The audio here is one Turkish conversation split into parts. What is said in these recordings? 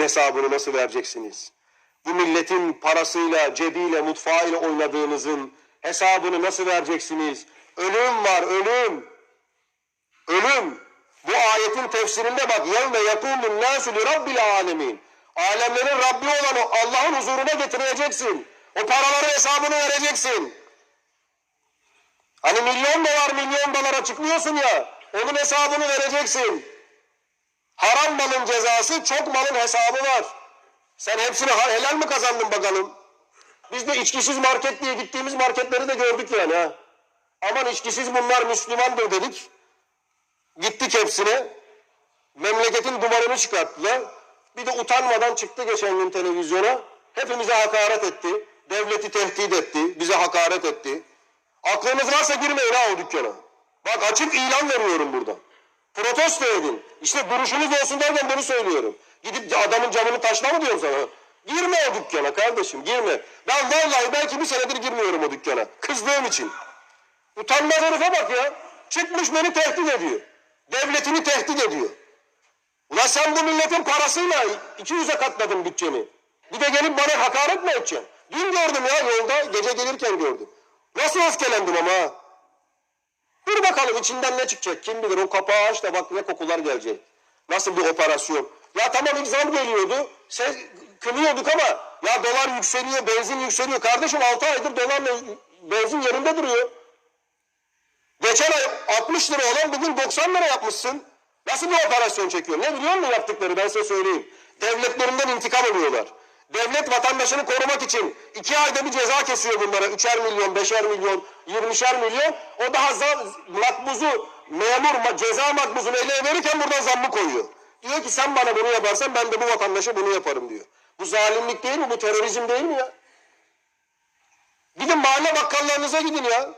Hesabını nasıl vereceksiniz? Bu milletin parasıyla, cebiyle, mutfağıyla oynadığınızın hesabını nasıl vereceksiniz? Ölüm var, ölüm. Ölüm. Bu ayetin tefsirinde bak yevme yekûmun nâsü li rabbil âlemin. Alemlerin Rabbi olan Allah'ın huzuruna getireceksin. O paraların hesabını vereceksin. Hani milyon dolar milyon dolar açıklıyorsun ya. Onun hesabını vereceksin. Haram malın cezası, çok malın hesabı var. Sen hepsini helal mi kazandın bakalım? Biz de içkisiz market diye gittiğimiz marketleri de gördük yani ha. Aman içkisiz bunlar Müslümandır dedik. Gittik hepsine. Memleketin dumanını çıkarttılar. Bir de utanmadan çıktı geçen gün televizyona. Hepimize hakaret etti. Devleti tehdit etti. Bize hakaret etti. Aklınız varsa girmeyin ha o dükkana. Bak açık ilan veriyorum burada. Protesto edin. İşte duruşunuz olsun derken bunu söylüyorum. Gidip adamın camını taşla mı diyorum sana? Girme o dükkana kardeşim girme. Ben vallahi belki bir senedir girmiyorum o dükkana. Kızdığım için. Utanmaz herife bak ya. Çıkmış beni tehdit ediyor. Devletini tehdit ediyor. Ulan sen bu milletin parasıyla 200'e katladın bütçeni. Bir de gelip bana hakaret mi edeceksin? Dün gördüm ya yolda, gece gelirken gördüm. Nasıl öfkelendim ama ha? Dur bakalım içinden ne çıkacak kim bilir o kapağı aç da bak ne kokular gelecek. Nasıl bir operasyon. Ya tamam ilk zam geliyordu. Sen kınıyorduk ama ya dolar yükseliyor, benzin yükseliyor. Kardeşim 6 aydır dolarla benzin yerinde duruyor. Geçen ay 60 lira olan bugün 90 lira yapmışsın. Nasıl bir operasyon çekiyor? Ne biliyor musun yaptıkları ben size söyleyeyim. Devletlerinden intikam alıyorlar. Devlet vatandaşını korumak için iki ayda bir ceza kesiyor bunlara. Üçer milyon, beşer milyon, yirmişer milyon. O daha zam, makbuzu, memur ceza makbuzunu eline verirken buradan zammı koyuyor. Diyor ki sen bana bunu yaparsan ben de bu vatandaşa bunu yaparım diyor. Bu zalimlik değil mi? Bu terörizm değil mi ya? Gidin mahalle bakkallarınıza gidin ya.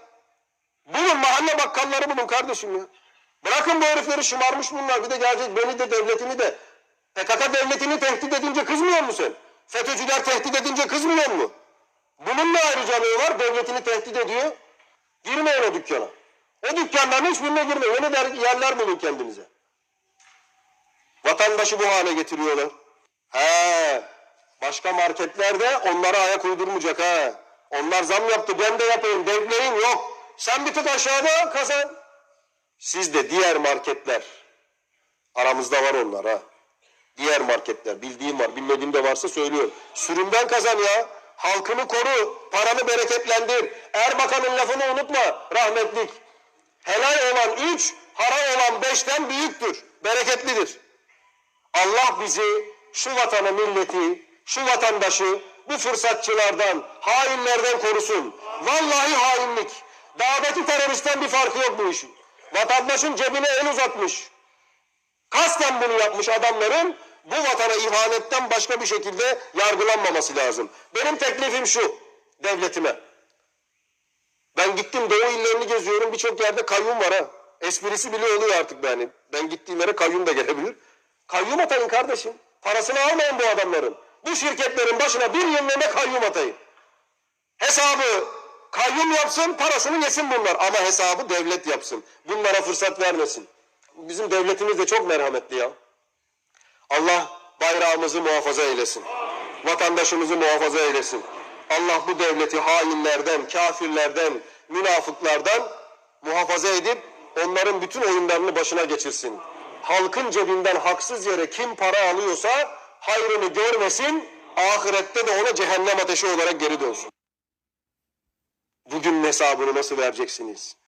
Bulun mahalle bakkalları bulun kardeşim ya. Bırakın bu herifleri şımarmış bunlar. Bir de gelecek beni de devletimi de. PKK devletini tehdit edince kızmıyor musun sen? FETÖ'cüler tehdit edince kızmıyor mu? Bunun ne ayrıcalığı var? Devletini tehdit ediyor. Girmeyin o dükkana. O dükkanların hiçbirine girmeyin. Yeni yerler bulun kendinize. Vatandaşı bu hale getiriyorlar. He, başka marketlerde onlara ayak uydurmayacak ha. Onlar zam yaptı ben de yapayım bekleyin yok. Sen bir tık aşağıda kazan. Siz de diğer marketler. Aramızda var onlar ha. Diğer marketler bildiğim var bilmediğim de varsa söylüyorum. Sürümden kazan ya. Halkını koru. Paranı bereketlendir. Erbakan'ın lafını unutma rahmetlik. Helal olan üç, haram olan beşten büyüktür. Bereketlidir. Allah bizi, şu vatanı, milleti, şu vatandaşı bu fırsatçılardan, hainlerden korusun. Vallahi hainlik. Dağdaki teröristten bir farkı yok bu işin. Vatandaşın cebine el uzatmış. Kasten bunu yapmış adamların bu vatana ihanetten başka bir şekilde yargılanmaması lazım. Benim teklifim şu devletime. Ben gittim doğu illerini geziyorum birçok yerde kayyum var ha. Esprisi bile oluyor artık yani. Ben gittiğim yere kayyum da gelebilir. Kayyum atayın kardeşim. Parasını almayın bu adamların. Bu şirketlerin başına bir yıllığına kayyum atayın. Hesabı kayyum yapsın, parasını yesin bunlar. Ama hesabı devlet yapsın. Bunlara fırsat vermesin. Bizim devletimiz de çok merhametli ya. Allah bayrağımızı muhafaza eylesin. Vatandaşımızı muhafaza eylesin. Allah bu devleti hainlerden, kafirlerden, münafıklardan muhafaza edip onların bütün oyunlarını başına geçirsin. Halkın cebinden haksız yere kim para alıyorsa hayrını görmesin, ahirette de ona cehennem ateşi olarak geri dönsün. Bugünün hesabını nasıl vereceksiniz?